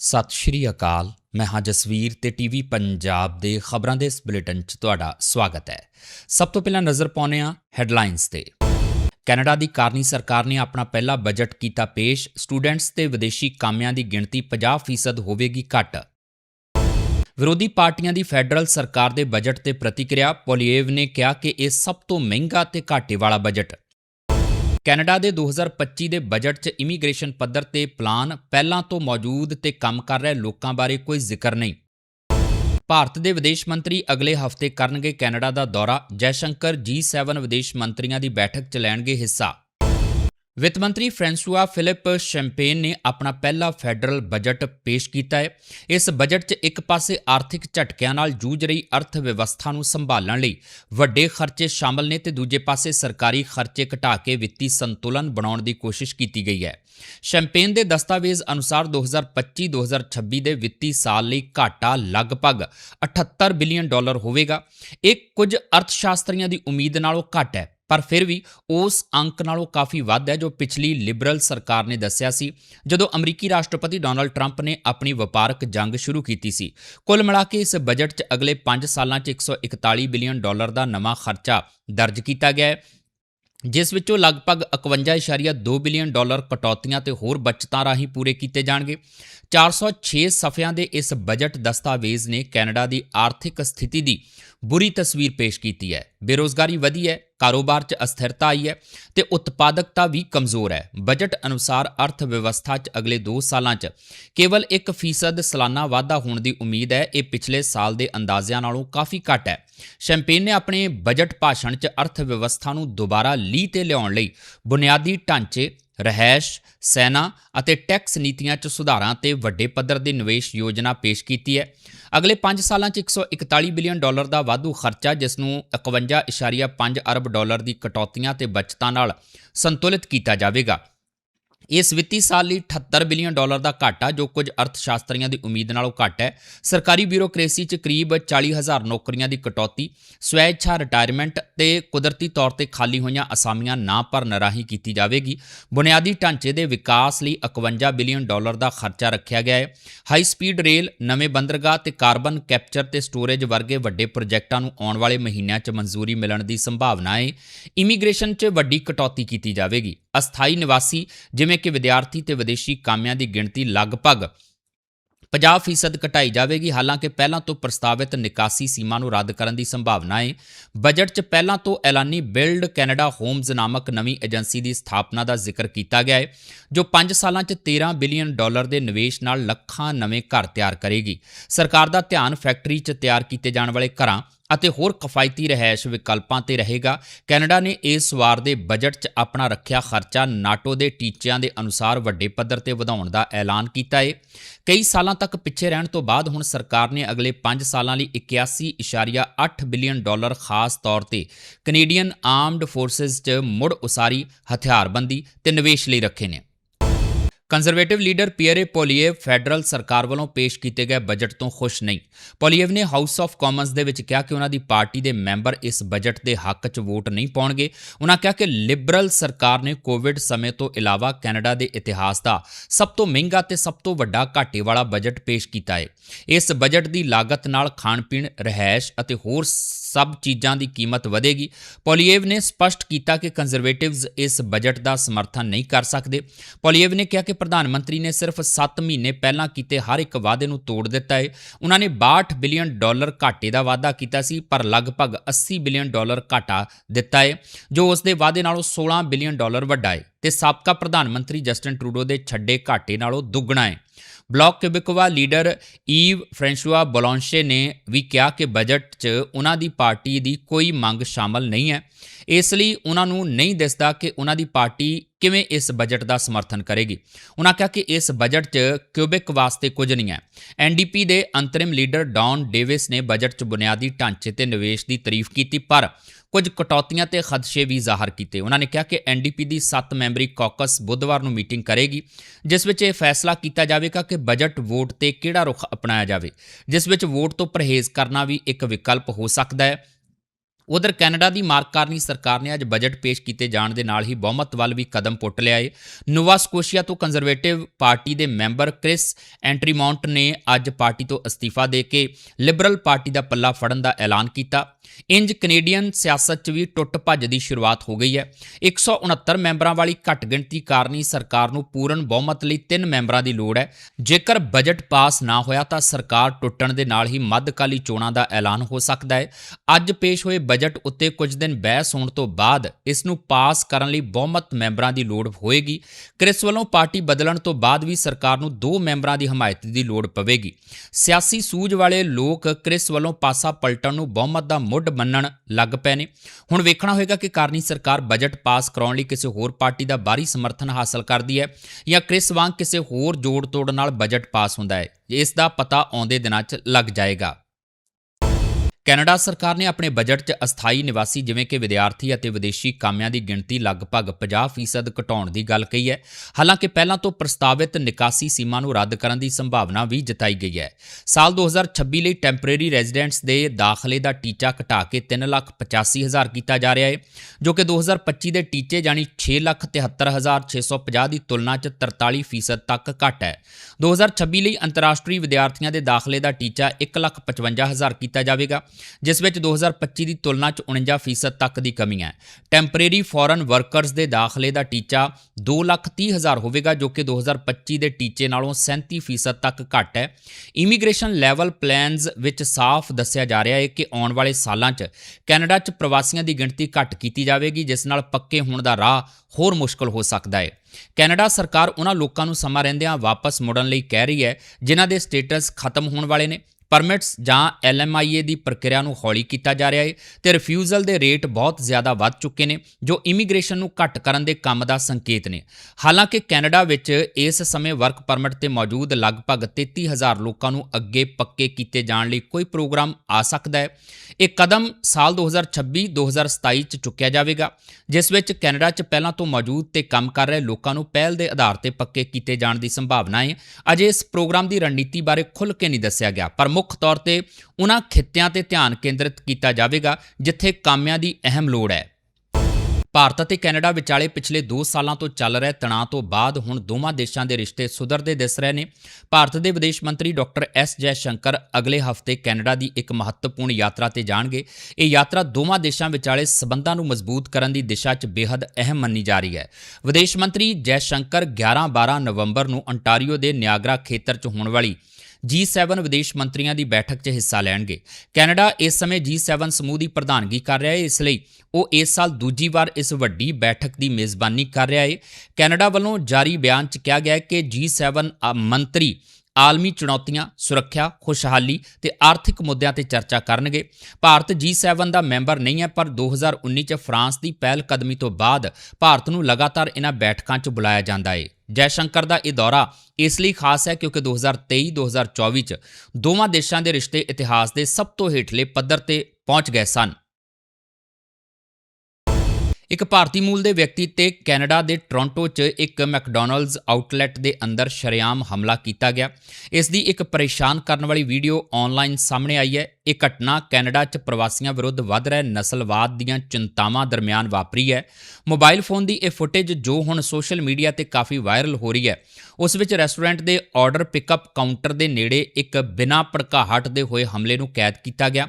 ਸਤਿ ਸ਼੍ਰੀ ਅਕਾਲ। ਮੈਂ ਹਾਂ ਜਸਵੀਰ ਤੇ ਟੀਵੀ ਪੰਜਾਬ ਦੇ ਖਬਰਾਂ ਦੇ ਇਸ ਬੁਲੇਟਿਨ 'ਚ ਤੁਹਾਡਾ ਸਵਾਗਤ ਹੈ। ਸਭ ਤੋਂ ਪਹਿਲਾਂ ਨਜ਼ਰ ਪਾਉਂਦੇ ਹਾਂ ਹੈਡਲਾਈਨਸ ਤੇ। ਕੈਨੇਡਾ ਦੀ ਕਾਰਨੀ ਸਰਕਾਰ ਨੇ ਆਪਣਾ ਪਹਿਲਾ ਬਜਟ ਕੀਤਾ ਪੇਸ਼। ਸਟੂਡੈਂਟਸ ਤੇ ਵਿਦੇਸ਼ੀ ਕਾਮਿਆਂ ਦੀ ਗਿਣਤੀ 50% ਹੋਵੇਗੀ ਘੱਟ। ਵਿਰੋਧੀ ਪਾਰਟੀਆਂ ਦੀ ਫੈਡਰਲ ਸਰਕਾਰ ਦੇ ਬਜਟ ਤੇ ਪ੍ਰਤੀਕਿਰਿਆ। ਪੋਲੀਏਵ ਨੇ ਕਿਹਾ ਕਿ ਇਹ ਸਭ ਤੋਂ ਮਹਿੰਗਾ ਤੇ ਘਾਟੇ ਵਾਲਾ ਬਜਟ। ਕੈਨੇਡਾ ਦੇ 2025 ਦੇ ਬਜਟ 'ਚ ਇਮੀਗ੍ਰੇਸ਼ਨ ਪੱਧਰ ਤੇ ਪਲਾਨ ਪਹਿਲਾਂ ਤੋਂ ਮੌਜੂਦ ਤੇ ਕੰਮ ਕਰ ਰਹੇ ਲੋਕਾਂ ਬਾਰੇ ਕੋਈ ਜ਼ਿਕਰ ਨਹੀਂ। ਭਾਰਤ ਦੇ ਵਿਦੇਸ਼ ਮੰਤਰੀ ਅਗਲੇ ਹਫ਼ਤੇ ਕਰਨਗੇ ਕੈਨੇਡਾ ਦਾ ਦੌਰਾ। ਜੈਸ਼ੰਕਰ G7 ਵਿਦੇਸ਼ ਮੰਤਰੀਆਂ ਦੀ ਬੈਠਕ 'ਚ ਲੈਣਗੇ ਹਿੱਸਾ। ਵਿੱਤ ਮੰਤਰੀ ਫ੍ਰੈਂਸੂਆ ਫਿਲਿਪ ਸ਼ੈਂਪੇਨ ਨੇ ਆਪਣਾ ਪਹਿਲਾ ਫੈਡਰਲ ਬਜਟ ਪੇਸ਼ ਕੀਤਾ ਹੈ। ਇਸ ਬਜਟ 'ਚ ਇੱਕ ਪਾਸੇ ਆਰਥਿਕ ਝਟਕਿਆਂ ਨਾਲ ਜੂਝ ਰਹੀ ਅਰਥ ਵਿਵਸਥਾ ਨੂੰ ਸੰਭਾਲਣ ਲਈ ਵੱਡੇ ਖਰਚੇ ਸ਼ਾਮਲ ਨੇ ਤੇ ਦੂਜੇ ਪਾਸੇ ਸਰਕਾਰੀ ਖਰਚੇ ਘਟਾ ਕੇ ਵਿੱਤੀ ਸੰਤੁਲਨ ਬਣਾਉਣ ਦੀ ਕੋਸ਼ਿਸ਼ ਕੀਤੀ ਗਈ ਹੈ। ਸ਼ੈਂਪੇਨ ਦੇ ਦਸਤਾਵੇਜ਼ ਅਨੁਸਾਰ 2025-2026 ਦੇ ਵਿੱਤੀ ਸਾਲ ਲਈ ਘਾਟਾ ਲਗਭਗ 78 ਬਿਲੀਅਨ ਡਾਲਰ ਹੋਵੇਗਾ। ਇਹ ਕੁਝ ਅਰਥਸ਼ਾਸਤਰੀਆਂ ਦੀ ਉਮੀਦ ਨਾਲੋਂ ਘੱਟ ਹੈ। ਪਰ ਫਿਰ ਵੀ ਉਸ ਅੰਕ ਨਾਲੋਂ ਕਾਫੀ ਵੱਧ ਹੈ, ਜੋ ਪਿਛਲੀ ਲਿਬਰਲ ਸਰਕਾਰ ਨੇ ਦੱਸਿਆ ਸੀ, ਜਦੋਂ ਅਮਰੀਕੀ ਰਾਸ਼ਟਰਪਤੀ ਡੋਨਲਡ ਟਰੰਪ ਨੇ ਆਪਣੀ ਵਪਾਰਕ ਜੰਗ ਸ਼ੁਰੂ ਕੀਤੀ ਸੀ। ਕੁੱਲ ਮਿਲਾ ਕੇ ਇਸ ਬਜਟ 'ਚ ਅਗਲੇ 5 ਸਾਲਾਂ 'ਚ 141 ਬਿਲੀਅਨ ਡਾਲਰ ਦਾ ਨਵਾਂ ਖਰਚਾ ਦਰਜ ਕੀਤਾ ਗਿਆ ਹੈ, ਜਿਸ ਵਿੱਚੋਂ ਲਗਭਗ 51.2 ਬਿਲੀਅਨ ਡਾਲਰ ਕਟੌਤੀਆਂ ਤੇ ਹੋਰ ਬਚਤਾਂ ਰਾਹੀਂ ਪੂਰੇ ਕੀਤੇ ਜਾਣਗੇ। 406 ਸਫ਼ਿਆਂ ਦੇ ਇਸ ਬਜਟ ਦਸਤਾਵੇਜ਼ ਨੇ ਕੈਨੇਡਾ ਦੀ ਆਰਥਿਕ ਸਥਿਤੀ ਦੀ ਬੁਰੀ ਤਸਵੀਰ ਪੇਸ਼ ਕੀਤੀ ਹੈ। ਬੇਰੋਜ਼ਗਾਰੀ ਵਧੀ ਹੈ, ਕਾਰੋਬਾਰ 'ਚ ਅਸਥਿਰਤਾ ਆਈ ਹੈ ਤੇ ਉਤਪਾਦਕਤਾ ਵੀ ਕਮਜ਼ੋਰ ਹੈ। ਬਜਟ ਅਨੁਸਾਰ ਅਰਥ ਵਿਵਸਥਾ 'ਚ ਅਗਲੇ 2 ਸਾਲਾਂ 'ਚ ਕੇਵਲ 1% ਸਾਲਾਨਾ ਵਾਧਾ ਹੋਣ ਦੀ ਉਮੀਦ ਹੈ। ਇਹ ਪਿਛਲੇ ਸਾਲ ਦੇ ਅੰਦਾਜ਼ਿਆਂ ਨਾਲੋਂ ਕਾਫੀ ਘੱਟ ਹੈ। ਸ਼ੈਂਪੇਨ ਨੇ ਆਪਣੇ ਬਜਟ ਭਾਸ਼ਣ 'ਚ ਅਰਥ ਵਿਵਸਥਾ ਨੂੰ ਦੁਬਾਰਾ ਲੀਹ ਤੇ ਲਿਆਉਣ ਲਈ ਬੁਨਿਆਦੀ ਢਾਂਚੇ ਰਹਿائش ਸੈਨਾ ਅਤੇ ਟੈਕਸ ਨੀਤੀਆਂ 'ਚ ਸੁਧਾਰਾਂ ਤੇ ਵੱਡੇ ਪੱਧਰ ਦੇ ਨਿਵੇਸ਼ ਯੋਜਨਾ ਪੇਸ਼ ਕੀਤੀ ਹੈ। ਅਗਲੇ 5 ਸਾਲਾਂ 'ਚ 141 ਬਿਲੀਅਨ ਡਾਲਰ ਦਾ ਵਾਧੂ ਖਰਚਾ, ਜਿਸ ਨੂੰ 51.5 ਅਰਬ ਡਾਲਰ ਦੀ ਕਟੌਤੀਆਂ ਤੇ ਬਚਤਾਂ ਨਾਲ ਸੰਤੁਲਿਤ ਕੀਤਾ ਜਾਵੇਗਾ। ਇਸ ਵਿੱਤੀ ਸਾਲ ਲਈ 78 ਬਿਲੀਅਨ ਡਾਲਰ ਦਾ ਘਾਟਾ, ਜੋ ਕੁਝ ਅਰਥਸ਼ਾਸਤਰੀਆਂ ਦੀ ਉਮੀਦ ਨਾਲੋਂ ਘੱਟ ਹੈ। ਸਰਕਾਰੀ ਬਿਊਰੋਕ੍ਰੇਸੀ 'ਚ ਕਰੀਬ 40000 ਨੌਕਰੀਆਂ ਦੀ ਕਟੌਤੀ ਸਵੈਇੱਛਾ ਰਿਟਾਇਰਮੈਂਟ ਤੇ ਕੁਦਰਤੀ ਤੌਰ ਤੇ ਖਾਲੀ ਹੋਈਆਂ ਅਸਾਮੀਆਂ ਨਾ ਭਰਨ ਰਾਹੀਂ ਕੀਤੀ ਜਾਵੇਗੀ। ਬੁਨਿਆਦੀ ਢਾਂਚੇ ਦੇ ਵਿਕਾਸ ਲਈ 51 ਬਿਲੀਅਨ ਡਾਲਰ ਦਾ ਖਰਚਾ ਰੱਖਿਆ ਗਿਆ ਹੈ। ਹਾਈ ਸਪੀਡ ਰੇਲ, ਨਵੇਂ ਬੰਦਰਗਾਹ ਤੇ ਕਾਰਬਨ ਕੈਪਚਰ ਤੇ ਸਟੋਰੇਜ ਵਰਗੇ ਵੱਡੇ ਪ੍ਰੋਜੈਕਟਾਂ ਨੂੰ ਆਉਣ ਵਾਲੇ ਮਹੀਨਿਆਂ 'ਚ ਮਨਜ਼ੂਰੀ ਮਿਲਣ ਦੀ ਸੰਭਾਵਨਾ ਹੈ। ਇਮੀਗ੍ਰੇਸ਼ਨ 'ਚ ਵੱਡੀ ਕਟੌਤੀ ਕੀਤੀ ਜਾਵੇਗੀ। ਅਸਥਾਈ ਨਿਵਾਸੀ, ਜਿਵੇਂ ਕਿ ਵਿਦਿਆਰਥੀ ਤੇ ਵਿਦੇਸ਼ੀ ਕਾਮਿਆਂ ਦੀ ਗਿਣਤੀ ਲਗਭਗ 50% ਘਟਾਈ ਜਾਵੇਗੀ। ਹਾਲਾਂਕਿ ਪਹਿਲਾਂ ਤੋਂ ਪ੍ਰਸਤਾਵਿਤ ਨਿਕਾਸੀ ਸੀਮਾ ਨੂੰ ਰੱਦ ਕਰਨ ਦੀ ਸੰਭਾਵਨਾ ਹੈ ਬਜਟ 'ਚ ਪਹਿਲਾਂ ਤੋਂ ਐਲਾਨੀ ਬਿਲਡ ਕੈਨੇਡਾ ਹੋਮਜ਼ ਨਾਮਕ ਨਵੀਂ ਏਜੰਸੀ ਦੀ ਸਥਾਪਨਾ ਦਾ ਜ਼ਿਕਰ ਕੀਤਾ ਗਿਆ ਹੈ ਜੋ 5 ਸਾਲਾਂ 'ਚ 13 ਬਿਲੀਅਨ ਡਾਲਰ ਦੇ ਨਿਵੇਸ਼ ਨਾਲ ਲੱਖਾਂ ਨਵੇਂ ਘਰ ਤਿਆਰ ਕਰੇਗੀ। ਸਰਕਾਰ ਦਾ ਧਿਆਨ ਫੈਕਟਰੀ 'ਚ ਤਿਆਰ ਕੀਤੇ ਜਾਣ ਵਾਲੇ ਘਰਾਂ ਅਤੇ ਹੋਰ ਕਿਫਾਇਤੀ ਰਹਿائਸ਼ ਵਿਕਲਪਾਂ ਤੇ ਰਹੇਗਾ। ਕੈਨੇਡਾ ਨੇ ਇਸ ਵਾਰ ਦੇ ਬਜਟ 'ਚ ਆਪਣਾ ਰੱਖਿਆ ਖਰਚਾ ਨਾਟੋ ਦੇ ਟੀਚਿਆਂ ਦੇ ਅਨੁਸਾਰ ਵੱਡੇ ਪੱਧਰ ਤੇ ਵਧਾਉਣ ਦਾ ਐਲਾਨ ਕੀਤਾ ਹੈ ਕਈ ਸਾਲਾਂ ਤੱਕ ਪਿੱਛੇ ਰਹਿਣ ਤੋਂ ਬਾਅਦ ਹੁਣ ਸਰਕਾਰ ਨੇ ਅਗਲੇ 5 ਸਾਲਾਂ ਲਈ 81.8 ਬਿਲੀਅਨ ਡਾਲਰ ਖਾਸ ਤੌਰ ਤੇ ਕੈਨੇਡੀਅਨ ਆਰਮਡ ਫੋਰਸਸ 'ਚ ਮੁੜ ਉਸਾਰੀ, ਹਥਿਆਰਬੰਦੀ ਤੇ ਨਿਵੇਸ਼ ਲਈ ਰੱਖੇ ਨੇ। Conservative leader Pierre Poilievre federal ਸਰਕਾਰ ਵੱਲੋਂ ਪੇਸ਼ ਕੀਤੇ ਗਏ ਬਜਟ ਤੋਂ ਖੁਸ਼ ਨਹੀਂ। ਪੋਲੀਏਵ ਨੇ ਹਾਊਸ ਆਫ ਕਾਮਨਸ ਦੇ ਵਿੱਚ ਕਿਹਾ ਕਿ ਉਹਨਾਂ ਦੀ ਪਾਰਟੀ ਦੇ ਮੈਂਬਰ ਇਸ ਬਜਟ ਦੇ ਹੱਕ 'ਚ ਵੋਟ ਨਹੀਂ ਪਾਉਣਗੇ। ਉਹਨਾਂ ਕਿਹਾ ਕਿ ਲਿਬਰਲ ਸਰਕਾਰ ਨੇ ਕੋਵਿਡ ਸਮੇਂ ਤੋਂ ਇਲਾਵਾ ਕੈਨੇਡਾ ਦੇ ਇਤਿਹਾਸ ਦਾ ਸਭ ਤੋਂ ਮਹਿੰਗਾ ਤੇ ਸਭ ਤੋਂ ਵੱਡਾ ਘਾਟੇ ਵਾਲਾ ਬਜਟ ਪੇਸ਼ ਕੀਤਾ ਹੈ। ਇਸ ਬਜਟ ਦੀ ਲਾਗਤ ਨਾਲ ਖਾਣ ਪੀਣ ਰਹਿائش ਅਤੇ ਹੋਰ ਸਭ ਚੀਜ਼ਾਂ ਦੀ ਕੀਮਤ ਵਧੇਗੀ। ਪੋਲੀਏਵ ਨੇ ਸਪਸ਼ਟ ਕੀਤਾ ਕਿ ਕੰਜ਼ਰਵੇਟਿਵਜ਼ ਇਸ ਬਜਟ ਦਾ ਸਮਰਥਨ ਨਹੀਂ ਕਰ ਸਕਦੇ। ਪੋਲੀਏਵ ਨੇ ਕਿਹਾ ਕਿ ਪ੍ਰਧਾਨ ਮੰਤਰੀ ਨੇ ਸਿਰਫ 7 ਮਹੀਨੇ ਪਹਿਲਾਂ ਕੀਤੇ ਹਰ ਇੱਕ ਵਾਅਦੇ ਨੂੰ ਤੋੜ ਦਿੱਤਾ ਹੈ ਉਹਨਾਂ ਨੇ 62 ਬਿਲੀਅਨ ਡਾਲਰ ਘਾਟੇ ਦਾ ਵਾਅਦਾ ਕੀਤਾ ਸੀ, ਪਰ ਲਗਭਗ 80 ਬਿਲੀਅਨ ਡਾਲਰ ਘਾਟਾ ਦਿੱਤਾ ਹੈ ਜੋ ਉਸ ਦੇ ਵਾਅਦੇ ਨਾਲੋਂ 16 ਬਿਲੀਅਨ ਡਾਲਰ ਵੱਡਾ ਹੈ ਤੇ ਸਾਬਕਾ ਪ੍ਰਧਾਨ ਮੰਤਰੀ ਜਸਟਨ ਟਰੂਡੋ ਦੇ ਛੱਡੇ ਘਾਟੇ ਨਾਲੋਂ ਦੁੱਗਣਾ ਹੈ Bloc Quebecois leader Yves Francois Blanchet ਨੇ ਵੀ ਕਿਹਾ ਕਿ ਬਜਟ 'ਚ ਉਹਨਾਂ ਦੀ ਪਾਰਟੀ ਦੀ ਕੋਈ ਮੰਗ ਸ਼ਾਮਲ ਨਹੀਂ ਹੈ। ਇਸ ਲਈ ਉਹਨਾਂ ਨੂੰ ਨਹੀਂ ਦਿਸਦਾ ਕਿ ਉਹਨਾਂ ਦੀ ਪਾਰਟੀ ਕਿਵੇਂ ਇਸ ਬਜਟ ਦਾ ਸਮਰਥਨ ਕਰੇਗੀ। ਉਹਨਾਂ ਕਿਹਾ ਕਿ ਇਸ ਬਜਟ 'ਚ ਕਿਊਬਿਕ ਵਾਸਤੇ ਕੁਝ ਨਹੀਂ ਹੈ। ਐਨਡੀਪੀ ਦੇ ਅੰਤਰਿਮ ਲੀਡਰ ਡੌਨ ਡੇਵਿਸ ਨੇ ਬਜਟ 'ਚ ਬੁਨਿਆਦੀ ਢਾਂਚੇ ਤੇ ਨਿਵੇਸ਼ ਦੀ ਤਾਰੀਫ ਕੀਤੀ, ਪਰ ਕੁਝ ਕਟੌਤੀਆਂ ਤੇ ਖਦਸ਼ੇ ਵੀ ਜ਼ਾਹਰ ਕੀਤੇ। ਉਹਨਾਂ ਨੇ ਕਿਹਾ ਕਿ ਐਨਡੀਪੀ ਦੀ 7 ਮੈਂਬਰੀ ਕਾਕਸ ਬੁੱਧਵਾਰ ਨੂੰ ਮੀਟਿੰਗ ਕਰੇਗੀ, ਜਿਸ ਵਿੱਚ ਇਹ ਫੈਸਲਾ ਕੀਤਾ ਜਾਵੇਗਾ ਕਿ ਬਜਟ ਵੋਟ ਤੇ ਕਿਹੜਾ ਰੁਖ ਅਪਣਾਇਆ ਜਾਵੇ, ਜਿਸ ਵਿੱਚ ਵੋਟ ਤੋਂ ਪਰਹੇਜ਼ ਕਰਨਾ ਵੀ ਇੱਕ ਵਿਕਲਪ ਹੋ ਸਕਦਾ ਹੈ। ਉਧਰ ਕੈਨੇਡਾ ਦੀ ਮਾਰਕਾਰਨੀ ਸਰਕਾਰ ਨੇ ਅੱਜ ਬਜਟ ਪੇਸ਼ ਕੀਤੇ ਜਾਣ ਦੇ ਨਾਲ ਹੀ ਬਹੁਮਤ ਵੱਲ ਵੀ ਕਦਮ ਪੁੱਟ ਲਿਆ ਏ। ਨੋਵਾ ਸਕੋਸ਼ੀਆ ਤੋਂ ਕੰਜ਼ਰਵੇਟਿਵ ਪਾਰਟੀ ਦੇ ਮੈਂਬਰ ਕ੍ਰਿਸ ਐਂਟਰੀਮੌਂਟ ਨੇ ਅੱਜ ਪਾਰਟੀ ਤੋਂ ਅਸਤੀਫਾ ਦੇ ਕੇ ਲਿਬਰਲ ਪਾਰਟੀ ਦਾ ਪੱਲਾ ਫੜਨ ਦਾ ਐਲਾਨ ਕੀਤਾ। ਇੰਜ ਕੈਨੇਡੀਅਨ ਸਿਆਸਤ 'ਚ ਵੀ ਟੁੱਟ ਭੱਜ ਦੀ ਸ਼ੁਰੂਆਤ ਹੋ ਗਈ ਹੈ। 169 ਮੈਂਬਰਾਂ ਵਾਲੀ ਘੱਟ ਗਿਣਤੀ ਕਾਰਨੀ ਸਰਕਾਰ ਨੂੰ ਪੂਰਨ ਬਹੁਮਤ ਲਈ ਤਿੰਨ ਮੈਂਬਰਾਂ ਦੀ ਲੋੜ ਹੈ। ਜੇਕਰ ਬਜਟ ਪਾਸ ਨਾ ਹੋਇਆ ਤਾਂ ਸਰਕਾਰ ਟੁੱਟਣ ਦੇ ਨਾਲ ਹੀ ਮੱਧਕਾਲੀ ਚੋਣਾਂ ਦਾ ਐਲਾਨ ਹੋ ਸਕਦਾ ਹੈ। ਅੱਜ ਪੇਸ਼ ਹੋਏ ਬਜਟ ਉੱਤੇ ਕੁਝ ਦਿਨ ਬਹਿਸ ਹੋਣ ਤੋਂ ਬਾਅਦ ਇਸ ਨੂੰ ਪਾਸ ਕਰਨ ਲਈ ਬਹੁਮਤ ਮੈਂਬਰਾਂ ਦੀ ਲੋੜ ਹੋਏਗੀ। ਕ੍ਰਿਸ ਵੱਲੋਂ ਪਾਰਟੀ ਬਦਲਣ ਤੋਂ ਬਾਅਦ ਵੀ ਸਰਕਾਰ ਨੂੰ ਦੋ ਮੈਂਬਰਾਂ ਦੀ ਹਮਾਇਤ ਦੀ ਲੋੜ ਪਵੇਗੀ। ਸਿਆਸੀ ਸੂਝ ਵਾਲੇ ਲੋਕ ਕ੍ਰਿਸ ਵੱਲੋਂ ਪਾਸਾ ਪਲਟਣ ਨੂੰ ਬਹੁਮਤ ਦਾ ਮੁੱਢ ਮੰਨਣ ਲੱਗ ਪਏ ਨੇ। ਹੁਣ ਵੇਖਣਾ ਹੋਏਗਾ ਕਿ ਕਾਰਨੀ ਸਰਕਾਰ ਬਜਟ ਪਾਸ ਕਰਾਉਣ ਲਈ ਕਿਸੇ ਹੋਰ ਪਾਰਟੀ ਦਾ ਬਾਹਰੀ ਸਮਰਥਨ ਹਾਸਲ ਕਰਦੀ ਹੈ ਜਾਂ ਕ੍ਰਿਸ ਵਾਂਗ ਕਿਸੇ ਹੋਰ ਜੋੜ ਤੋੜ ਨਾਲ ਬਜਟ ਪਾਸ ਹੁੰਦਾ ਹੈ। ਇਸ ਦਾ ਪਤਾ ਆਉਂਦੇ ਦਿਨਾਂ 'ਚ ਲੱਗ ਜਾਏਗਾ। ਕੈਨੇਡਾ ਸਰਕਾਰ ਨੇ ਆਪਣੇ ਬਜਟ 'ਚ ਅਸਥਾਈ ਨਿਵਾਸੀ ਜਿਵੇਂ ਕਿ ਵਿਦਿਆਰਥੀ ਅਤੇ ਵਿਦੇਸ਼ੀ ਕਾਮਿਆਂ ਦੀ ਗਿਣਤੀ ਲਗਭਗ 50% ਘਟਾਉਣ ਦੀ ਗੱਲ ਕਹੀ ਹੈ। ਹਾਲਾਂਕਿ ਪਹਿਲਾਂ ਤੋਂ ਪ੍ਰਸਤਾਵਿਤ ਨਿਕਾਸੀ ਸੀਮਾ ਨੂੰ ਰੱਦ ਕਰਨ ਦੀ ਸੰਭਾਵਨਾ ਵੀ ਜਤਾਈ ਗਈ ਹੈ। ਸਾਲ 2026 ਲਈ ਟੈਂਪਰੇਰੀ ਰੈਜ਼ੀਡੈਂਟਸ ਦੇ ਦਾਖਲੇ ਦਾ ਟੀਚਾ ਘਟਾ ਕੇ 385000 ਕੀਤਾ ਜਾ ਰਿਹਾ ਹੈ, ਜੋ ਕਿ 2025 ਦੇ ਟੀਚੇ ਜਾਨੀ 673650 ਦੀ ਤੁਲਨਾ 'ਚ 43% ਤੱਕ ਘੱਟ ਹੈ। 2026 ਲਈ ਅੰਤਰਰਾਸ਼ਟਰੀ ਵਿਦਿਆਰਥੀਆਂ ਦੇ ਦਾਖਲੇ ਦਾ ਟੀਚਾ 155000 ਕੀਤਾ ਜਾਵੇਗਾ। ਜਿਸ ਵਿੱਚ 2025 ਦੀ ਤੁਲਨਾ 'ਚ 49% ਤੱਕ ਦੀ ਕਮੀ ਹੈ। ਟੈਂਪਰੇਰੀ ਫੋਰਨ ਵਰਕਰਸ ਦੇ ਦਾਖਲੇ ਦਾ ਟੀਚਾ 230000 ਹੋਵੇਗਾ, ਜੋ ਕਿ 2025 ਦੇ ਟੀਚੇ ਨਾਲੋਂ 37% ਤੱਕ ਘੱਟ ਹੈ। ਇਮੀਗ੍ਰੇਸ਼ਨ ਲੈਵਲ ਪਲਾਨਸ ਵਿੱਚ ਸਾਫ਼ ਦੱਸਿਆ ਜਾ ਰਿਹਾ ਹੈ ਕਿ ਆਉਣ ਵਾਲੇ ਸਾਲਾਂ 'ਚ ਕੈਨੇਡਾ 'ਚ ਪ੍ਰਵਾਸੀਆਂ ਦੀ ਗਿਣਤੀ ਘੱਟ ਕੀਤੀ ਜਾਵੇਗੀ, ਜਿਸ ਨਾਲ ਪੱਕੇ ਹੋਣ ਦਾ ਰਾਹ ਹੋਰ ਮੁਸ਼ਕਲ ਹੋ ਸਕਦਾ ਹੈ। ਕੈਨੇਡਾ ਸਰਕਾਰ ਉਹਨਾਂ ਲੋਕਾਂ ਨੂੰ ਸਮਾਂ ਰਹਿੰਦਿਆਂ ਵਾਪਸ ਮੁੜਨ ਲਈ ਕਹਿ ਰਹੀ ਹੈ, ਜਿਨ੍ਹਾਂ ਦੇ ਸਟੇਟਸ ਖਤਮ ਹੋਣ ਵਾਲੇ ਨੇ। ਪਰਮਿਟਸ ਜਾਂ ਐਲਐਮਆਈਏ ਦੀ ਪ੍ਰਕਿਰਿਆ ਨੂੰ ਹੌਲੀ ਕੀਤਾ ਜਾ ਰਿਹਾ ਹੈ ਤੇ ਰਿਫਿਊਜ਼ਲ ਦੇ ਰੇਟ ਬਹੁਤ ਜ਼ਿਆਦਾ ਵੱਧ ਚੁੱਕੇ ਨੇ, ਜੋ ਇਮੀਗ੍ਰੇਸ਼ਨ ਨੂੰ ਘੱਟ ਕਰਨ ਦੇ ਕੰਮ ਦਾ ਸੰਕੇਤ ਨੇ। ਹਾਲਾਂਕਿ ਕੈਨੇਡਾ ਵਿੱਚ ਇਸ ਸਮੇਂ ਵਰਕ ਪਰਮਿਟ ਤੇ ਮੌਜੂਦ ਲਗਭਗ 33000 ਲੋਕਾਂ ਨੂੰ ਅੱਗੇ ਪੱਕੇ ਕੀਤੇ ਜਾਣ ਲਈ ਕੋਈ ਪ੍ਰੋਗਰਾਮ ਆ ਸਕਦਾ ਹੈ। ਇਹ ਕਦਮ ਸਾਲ 2026-2027 ਚ ਚੁੱਕਿਆ ਜਾਵੇਗਾ, ਜਿਸ ਵਿੱਚ ਕੈਨੇਡਾ 'ਚ ਪਹਿਲਾਂ ਤੋਂ ਮੌਜੂਦ ਤੇ ਕੰਮ ਕਰ ਰਹੇ ਲੋਕਾਂ ਨੂੰ ਪਹਿਲ ਦੇ ਆਧਾਰ ਤੇ ਪੱਕੇ ਕੀਤੇ ਜਾਣ ਦੀ ਸੰਭਾਵਨਾ ਹੈ। ਅਜੇ ਇਸ ਪ੍ਰੋਗਰਾਮ ਦੀ ਰਣਨੀਤੀ ਬਾਰੇ ਖੁੱਲ੍ਹ ਕੇ ਨਹੀਂ ਦੱਸਿਆ ਗਿਆ, ਪਰ ਮੁੱਖ ਤੌਰ ਤੇ ਉਹਨਾਂ ਖਿੱਤਿਆਂ ਤੇ ਧਿਆਨ ਕੇਂਦਰਿਤ ਕੀਤਾ ਜਾਵੇਗਾ, ਜਿੱਥੇ ਕਾਮਿਆਂ ਦੀ ਅਹਿਮ ਲੋੜ ਹੈ। ਭਾਰਤ ਅਤੇ ਕੈਨੇਡਾ ਵਿਚਾਲੇ ਪਿਛਲੇ 2 ਸਾਲਾਂ ਤੋਂ ਚੱਲ ਰਹੇ ਤਣਾਅ ਤੋਂ ਬਾਅਦ ਹੁਣ ਦੋਵਾਂ ਦੇਸ਼ਾਂ ਦੇ ਰਿਸ਼ਤੇ ਸੁਧਰਦੇ ਦਿਸ ਰਹੇ ਨੇ। ਭਾਰਤ ਦੇ ਵਿਦੇਸ਼ ਮੰਤਰੀ ਡਾਕਟਰ ਐਸ ਜੈ ਸ਼ੰਕਰ ਅਗਲੇ ਹਫ਼ਤੇ ਕੈਨੇਡਾ ਦੀ ਇੱਕ ਮਹੱਤਵਪੂਰਨ ਯਾਤਰਾ ਤੇ ਜਾਣਗੇ। ਇਹ ਯਾਤਰਾ ਦੋਵਾਂ ਦੇਸ਼ਾਂ ਵਿਚਾਲੇ ਸਬੰਧਾਂ ਨੂੰ ਮਜ਼ਬੂਤ ਕਰਨ ਦੀ ਦਿਸ਼ਾ 'ਚ ਬੇहद ਅਹਿਮ ਮੰਨੀ ਜਾ ਰਹੀ ਹੈ। ਵਿਦੇਸ਼ ਮੰਤਰੀ ਜੈ ਸ਼ੰਕਰ 11-12 ਨਵੰਬਰ ਨੂੰ ਅੰਟਾਰੀਓ ਦੇ ਨਿਆਗਰਾ ਖੇਤਰ 'ਚ ਹੋਣ ਵਾਲੀ G7 ਵਿਦੇਸ਼ ਮੰਤਰੀਆਂ ਦੀ ਬੈਠਕ 'ਚ ਹਿੱਸਾ ਲੈਣਗੇ। ਕੈਨੇਡਾ ਇਸ ਸਮੇਂ G7 ਸਮੂਹ ਦੀ ਪ੍ਰਧਾਨਗੀ ਕਰ ਰਿਹਾ ਹੈ ਇਸ ਲਈ ਉਹ ਇਸ ਸਾਲ ਦੂਜੀ ਵਾਰ ਇਸ ਵੱਡੀ ਬੈਠਕ ਦੀ ਮੇਜ਼ਬਾਨੀ ਕਰ ਰਿਹਾ ਹੈ ਕੈਨੇਡਾ ਵੱਲੋਂ ਜਾਰੀ ਬਿਆਨ 'ਚ ਕਿਹਾ ਗਿਆ ਹੈ ਕਿ G7 ਅ, ਮੰਤਰੀ ਆਲਮੀ ਚੁਣੌਤੀਆਂ, ਸੁਰੱਖਿਆ, ਖੁਸ਼ਹਾਲੀ ਤੇ ਆਰਥਿਕ ਮੁੱਦਿਆਂ ਤੇ ਚਰਚਾ ਕਰਨਗੇ। ਭਾਰਤ G7 ਦਾ ਮੈਂਬਰ ਨਹੀਂ ਹੈ, ਪਰ 2019 ਚ ਫਰਾਂਸ ਦੀ ਪਹਿਲ ਕਦਮੀ ਤੋਂ ਬਾਅਦ ਭਾਰਤ ਨੂੰ ਲਗਾਤਾਰ ਇਹਨਾਂ ਬੈਠਕਾਂ 'ਚ ਬੁਲਾਇਆ ਜਾਂਦਾ ਹੈ ਜੈ ਸ਼ੰਕਰ ਦਾ ਇਹ ਦੌਰਾ ਇਸ ਲਈ ਖਾਸ ਹੈ ਕਿਉਂਕਿ 2023-2024 ਚ ਦੋਵਾਂ ਦੇਸ਼ਾਂ ਦੇ ਰਿਸ਼ਤੇ ਇਤਿਹਾਸ ਦੇ ਸਭ ਤੋਂ ਹੇਠਲੇ ਪੱਧਰ ਤੇ ਪਹੁੰਚ ਗਏ ਸਨ। ਇੱਕ ਭਾਰਤੀ ਮੂਲ ਦੇ ਵਿਅਕਤੀ ਤੇ ਕੈਨੇਡਾ ਦੇ ਟੋਰਾਂਟੋ 'ਚ ਇੱਕ ਮੈਕਡੋਨਲਡਸ ਆਊਟਲੈਟ ਦੇ ਅੰਦਰ ਸ਼ਰੇਆਮ ਹਮਲਾ ਕੀਤਾ ਗਿਆ। ਇਸ ਦੀ ਇੱਕ ਪਰੇਸ਼ਾਨ ਕਰਨ ਵਾਲੀ ਵੀਡੀਓ ਆਨਲਾਈਨ ਸਾਹਮਣੇ ਆਈ ਹੈ। ਇਹ ਘਟਨਾ ਕੈਨੇਡਾ 'ਚ ਪ੍ਰਵਾਸੀਆਂ ਵਿਰੁੱਧ ਵੱਧ ਰਹੇ ਨਸਲਵਾਦ ਦੀਆਂ ਚਿੰਤਾਵਾਂ ਦਰਮਿਆਨ ਵਾਪਰੀ ਹੈ। ਮੋਬਾਈਲ ਫੋਨ ਦੀ ਇਹ ਫੁਟੇਜ ਜੋ ਹੁਣ ਸੋਸ਼ਲ ਮੀਡੀਆ ਤੇ ਕਾਫੀ ਵਾਇਰਲ ਹੋ ਰਹੀ ਹੈ। ਉਸ ਵਿੱਚ ਰੈਸਟੋਰੈਂਟ ਦੇ ਆਰਡਰ ਪਿਕਅਪ ਕਾਊਂਟਰ ਦੇ ਨੇੜੇ ਇੱਕ ਬਿਨਾਂ ਭੜਕਾਹਟ ਦੇ ਹੋਏ ਹਮਲੇ ਨੂੰ ਕੈਦ ਕੀਤਾ ਗਿਆ।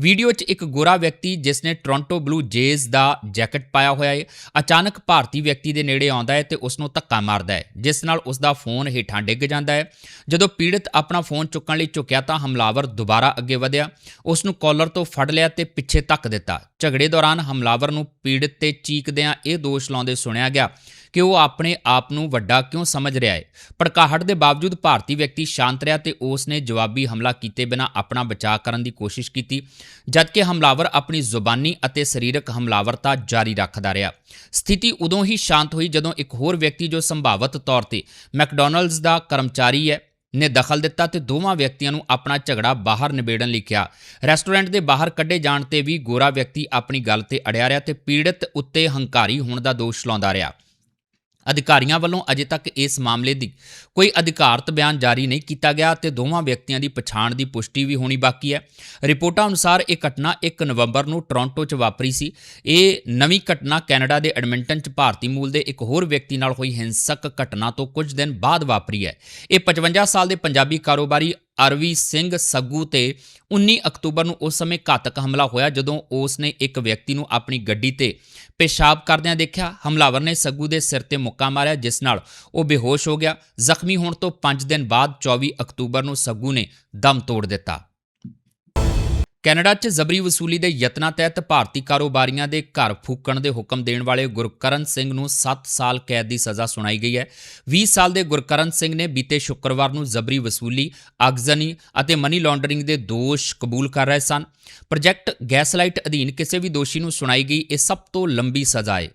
ਵੀਡੀਓ 'ਚ ਇੱਕ ਗੋਰਾ ਵਿਅਕਤੀ ਜਿਸ ਨੇ ਟੋਰਾਂਟੋ ਬਲੂ ਜੇਜ਼ ਦਾ ਜੈਕਟ ਪਾਇਆ ਹੋਇਆ ਹੈ ਅਚਾਨਕ ਭਾਰਤੀ ਵਿਅਕਤੀ ਦੇ ਨੇੜੇ ਆਉਂਦਾ ਹੈ ਤੇ ਉਸ ਨੂੰ ਧੱਕਾ ਮਾਰਦਾ ਹੈ ਜਿਸ ਨਾਲ ਉਸ ਦਾ ਫੋਨ ਹੇਠਾਂ ਡਿੱਗ ਜਾਂਦਾ ਹੈ ਜਦੋਂ ਪੀੜਤ ਆਪਣਾ ਫੋਨ ਚੁੱਕਣ ਲਈ ਝੁਕਿਆ ਤਾਂ ਹਮਲਾਵਰ ਦੁਬਾਰਾ ਅੱਗੇ ਵਧਿਆ। ਉਸ ਨੂੰ ਕਾਲਰ ਤੋਂ ਫੜ ਲਿਆ ਤੇ ਪਿੱਛੇ ਧੱਕ ਦਿੱਤਾ। ਝਗੜੇ ਦੌਰਾਨ ਹਮਲਾਵਰ ਨੂੰ ਪੀੜਤ ਤੇ ਚੀਕਦਿਆਂ ਇਹ ਦੋਸ਼ ਲਾਉਂਦੇ ਸੁਣਿਆ ਗਿਆ ਕਿ ਉਹ ਆਪਣੇ ਆਪ ਨੂੰ ਵੱਡਾ ਕਿਉਂ ਸਮਝ ਰਿਹਾ ਹੈ? ਭੜਕਾਹਟ ਦੇ ਬਾਵਜੂਦ ਭਾਰਤੀ ਵਿਅਕਤੀ ਸ਼ਾਂਤ ਰਿਹਾ ਤੇ ਉਸ ਨੇ ਜਵਾਬੀ ਹਮਲਾ ਕੀਤੇ ਬਿਨਾਂ ਆਪਣਾ ਬਚਾਅ ਕਰਨ ਦੀ ਕੋਸ਼ਿਸ਼ ਕੀਤੀ, ਜਦਕਿ ਹਮਲਾਵਰ ਆਪਣੀ ਜ਼ੁਬਾਨੀ ਅਤੇ ਸਰੀਰਕ ਹਮਲਾਵਰਤਾ ਜਾਰੀ ਰੱਖਦਾ ਰਿਹਾ। ਸਥਿਤੀ ਉਦੋਂ ਹੀ ਸ਼ਾਂਤ ਹੋਈ ਜਦੋਂ ਇੱਕ ਹੋਰ ਵਿਅਕਤੀ ਜੋ ਸੰਭਾਵਤ ਤੌਰ ਤੇ ਮੈਕਡੋਨਲਡਸ ਦਾ ਕਰਮਚਾਰੀ ਹੈ, ਨੇ ਦਖਲ ਦਿੱਤਾ ਤੇ ਦੋਵਾਂ ਵਿਅਕਤੀਆਂ ਨੂੰ ਆਪਣਾ ਝਗੜਾ ਬਾਹਰ ਨਿਬੇੜਨ ਲਈ ਕਿਹਾ। ਰੈਸਟੋਰੈਂਟ ਦੇ ਬਾਹਰ ਕੱਢੇ ਜਾਣ ਤੇ ਵੀ ਗੋਰਾ ਵਿਅਕਤੀ ਆਪਣੀ ਗੱਲ ਤੇ ਅੜਿਆ ਰਿਹਾ ਤੇ ਪੀੜਤ ਉੱਤੇ ਹੰਕਾਰੀ ਹੋਣ ਦਾ ਦੋਸ਼ ਲਾਉਂਦਾ ਰਿਹਾ। ਅਧਿਕਾਰੀਆਂ ਵੱਲੋਂ ਅਜੇ ਤੱਕ ਇਸ ਮਾਮਲੇ ਦੀ ਕੋਈ ਅਧਿਕਾਰਤ ਬਿਆਨ ਜਾਰੀ ਨਹੀਂ ਕੀਤਾ ਗਿਆ ਤੇ ਦੋਵਾਂ ਵਿਅਕਤੀਆਂ ਦੀ ਪਛਾਣ ਦੀ ਪੁਸ਼ਟੀ ਵੀ ਹੋਣੀ ਬਾਕੀ ਹੈ। ਰਿਪੋਰਟਾਂ ਅਨੁਸਾਰ ਇਹ ਘਟਨਾ 1 ਨਵੰਬਰ ਨੂੰ ਟੋਰਾਂਟੋ 'ਚ ਵਾਪਰੀ ਸੀ। ਇਹ ਨਵੀਂ ਘਟਨਾ ਕੈਨੇਡਾ ਦੇ ਐਡਮਿੰਟਨ 'ਚ ਭਾਰਤੀ ਮੂਲ ਦੇ ਇੱਕ ਹੋਰ ਵਿਅਕਤੀ ਨਾਲ ਹੋਈ ਹਿੰਸਕ ਘਟਨਾ ਤੋਂ ਕੁਝ ਦਿਨ ਬਾਅਦ ਵਾਪਰੀ ਹੈ। ਇਹ 55 ਸਾਲ ਦੇ ਪੰਜਾਬੀ ਕਾਰੋਬਾਰੀ ਅਰਵੀ ਸਿੰਘ ਸੱਗੂ ਤੇ 19 ਅਕਤੂਬਰ ਨੂੰ ਉਸ ਸਮੇਂ ਘਾਤਕ ਹਮਲਾ ਹੋਇਆ, ਜਦੋਂ ਉਸ ਨੇ ਇੱਕ ਵਿਅਕਤੀ ਨੂੰ ਆਪਣੀ ਗੱਡੀ ਤੇ ਪੇਸ਼ਾਬ ਕਰਦਿਆਂ ਦੇਖਿਆ। ਹਮਲਾਵਰ ਨੇ ਸੱਗੂ ਦੇ ਸਿਰ ਤੇ ਮੁੱਕਾ ਮਾਰਿਆ, ਜਿਸ ਨਾਲ ਉਹ ਬੇਹੋਸ਼ ਹੋ ਗਿਆ। ਜ਼ਖਮੀ ਹੋਣ ਤੋਂ 5 ਦਿਨ ਬਾਅਦ 24 ਅਕਤੂਬਰ ਨੂੰ ਸੱਗੂ ਨੇ ਦਮ ਤੋੜ ਦਿੱਤਾ। ਕੈਨੇਡਾ 'ਚ ਜ਼ਬਰੀ ਵਸੂਲੀ ਦੇ ਯਤਨਾਂ ਤਹਿਤ ਭਾਰਤੀ ਕਾਰੋਬਾਰੀਆਂ ਦੇ ਘਰ ਫੂਕਣ ਦੇ ਹੁਕਮ ਦੇਣ ਵਾਲੇ ਗੁਰਕਰਨ ਸਿੰਘ ਨੂੰ 7 ਸਾਲ ਕੈਦ ਦੀ ਸਜ਼ਾ ਸੁਣਾਈ ਗਈ ਹੈ। 20 ਸਾਲ ਦੇ ਗੁਰਕਰਨ ਸਿੰਘ ਨੇ ਬੀਤੇ ਸ਼ੁੱਕਰਵਾਰ ਨੂੰ ਜ਼ਬਰੀ ਵਸੂਲੀ ਅਗਜ਼ਨੀ ਅਤੇ ਮਨੀ ਲਾਂਡਰਿੰਗ ਦੇ ਦੋਸ਼ ਕਬੂਲ ਕਰ ਰਹੇ ਸਨ। ਪ੍ਰੋਜੈਕਟ ਗੈਸਲਾਈਟ ਅਧੀਨ ਕਿਸੇ ਵੀ ਦੋਸ਼ੀ ਨੂੰ ਸੁਣਾਈ ਗਈ ਇਹ ਸਭ ਤੋਂ ਲੰਬੀ ਸਜ਼ਾ ਹੈ।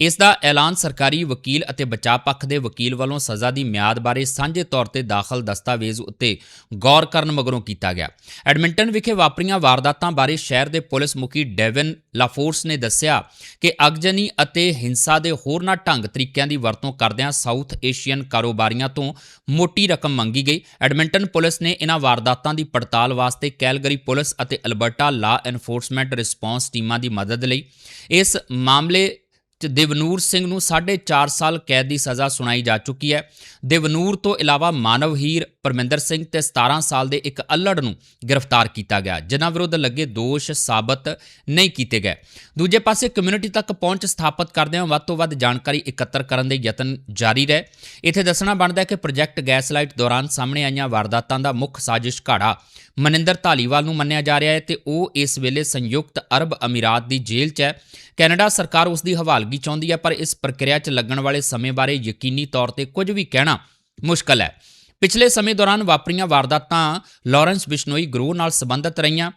ਇਸ ਦਾ ਐਲਾਨ ਸਰਕਾਰੀ ਵਕੀਲ ਅਤੇ ਬਚਾਅ ਪੱਖ ਦੇ ਵਕੀਲ ਵੱਲੋਂ ਸਜ਼ਾ ਦੀ ਮਿਆਦ ਬਾਰੇ ਸਾਂਝੇ ਤੌਰ ਤੇ ਦਾਖਲ ਦਸਤਾਵੇਜ਼ ਉੱਤੇ ਗੌਰ ਕਰਨ ਮਗਰੋਂ ਕੀਤਾ ਗਿਆ। ਐਡਮਿੰਟਨ ਵਿਖੇ ਵਾਪਰੀਆਂ ਵਾਰਦਾਤਾਂ ਬਾਰੇ ਸ਼ਹਿਰ ਦੇ ਪੁਲਿਸ ਮੁਖੀ ਡੇਵਨ ਲਾਫੋਰਸ ਨੇ ਦੱਸਿਆ ਕਿ ਅਗਜਨੀ ਅਤੇ ਹਿੰਸਾ ਦੇ ਹੋਰਨਾਂ ਢੰਗ ਤਰੀਕਿਆਂ ਦੀ ਵਰਤੋਂ ਕਰਦਿਆਂ ਸਾਊਥ ਏਸ਼ੀਅਨ ਕਾਰੋਬਾਰੀਆਂ ਤੋਂ ਮੋਟੀ ਰਕਮ ਮੰਗੀ ਗਈ। ਐਡਮਿੰਟਨ ਪੁਲਿਸ ਨੇ ਇਹਨਾਂ ਵਾਰਦਾਤਾਂ ਦੀ ਪੜਤਾਲ ਵਾਸਤੇ ਕੈਲਗਰੀ ਪੁਲਿਸ ਅਤੇ ਅਲਬਰਟਾ ਲਾ ਐਨਫੋਰਸਮੈਂਟ ਰਿਸਪੌਂਸ ਟੀਮਾਂ ਦੀ ਮਦਦ ਲਈ ਇਸ ਮਾਮਲੇ ਦੇਵਨੂਰ ਸਿੰਘ ਨੂੰ 4.5 ਸਾਲ ਕੈਦ ਦੀ ਸਜ਼ਾ ਸੁਣਾਈ ਜਾ ਚੁੱਕੀ ਹੈ। ਦੇਵਨੂਰ ਤੋਂ ਇਲਾਵਾ ਮਾਨਵ ਹੀਰ, ਪਰਮਿੰਦਰ ਸਿੰਘ ਤੇ 17 ਸਾਲ ਦੇ ਇੱਕ ਅਲੜ ਨੂੰ ਗ੍ਰਿਫਤਾਰ ਕੀਤਾ ਗਿਆ, ਜਿਨ੍ਹਾਂ ਵਿਰੁੱਧ ਲੱਗੇ ਦੋਸ਼ ਸਾਬਤ ਨਹੀਂ ਕੀਤੇ ਗਏ। ਦੂਜੇ ਪਾਸੇ ਕਮਿਊਨਿਟੀ ਤੱਕ ਪਹੁੰਚ ਸਥਾਪਿਤ ਕਰਦਿਆਂ ਵੱਧ ਤੋਂ ਵੱਧ ਜਾਣਕਾਰੀ ਇਕੱਤਰ ਕਰਨ ਦੇ ਯਤਨ ਜਾਰੀ ਰਹੇ। ਇੱਥੇ ਦੱਸਣਾ ਬਣਦਾ ਹੈ ਕਿ ਪ੍ਰੋਜੈਕਟ ਗੈਸਲਾਈਟ ਦੌਰਾਨ ਸਾਹਮਣੇ ਆਈਆਂ ਵਾਰਦਾਤਾਂ ਦਾ ਮੁੱਖ ਸਾਜ਼ਿਸ਼ ਘਾੜਾ ਮਨਿੰਦਰ ਧਾਲੀਵਾਲ ਨੂੰ ਮੰਨਿਆ ਜਾ ਰਿਹਾ ਹੈ ਤੇ ਉਹ ਇਸ ਵੇਲੇ ਸੰਯੁਕਤ ਅਰਬ ਅਮੀਰਾਤ ਦੀ ਜੇਲ੍ਹ 'ਚ ਹੈ। ਕੈਨੇਡਾ ਸਰਕਾਰ ਉਸ ਦੀ ਹਵਾਲਗੀ ਚਾਹੁੰਦੀ ਹੈ, ਪਰ ਇਸ ਪ੍ਰਕਿਰਿਆ 'ਚ ਲੱਗਣ ਵਾਲੇ ਸਮੇਂ ਬਾਰੇ ਯਕੀਨੀ ਤੌਰ ਤੇ ਕੁਝ ਵੀ ਕਹਿਣਾ ਮੁਸ਼ਕਲ ਹੈ। ਪਿਛਲੇ ਸਮੇਂ ਦੌਰਾਨ ਵਾਪਰੀਆਂ ਵਾਰਦਾਤਾਂ ਲਾਰੈਂਸ ਬਿਸ਼ਨੋਈ ਗਰੋਹ ਨਾਲ ਸੰਬੰਧਿਤ ਰਹੀਆਂ,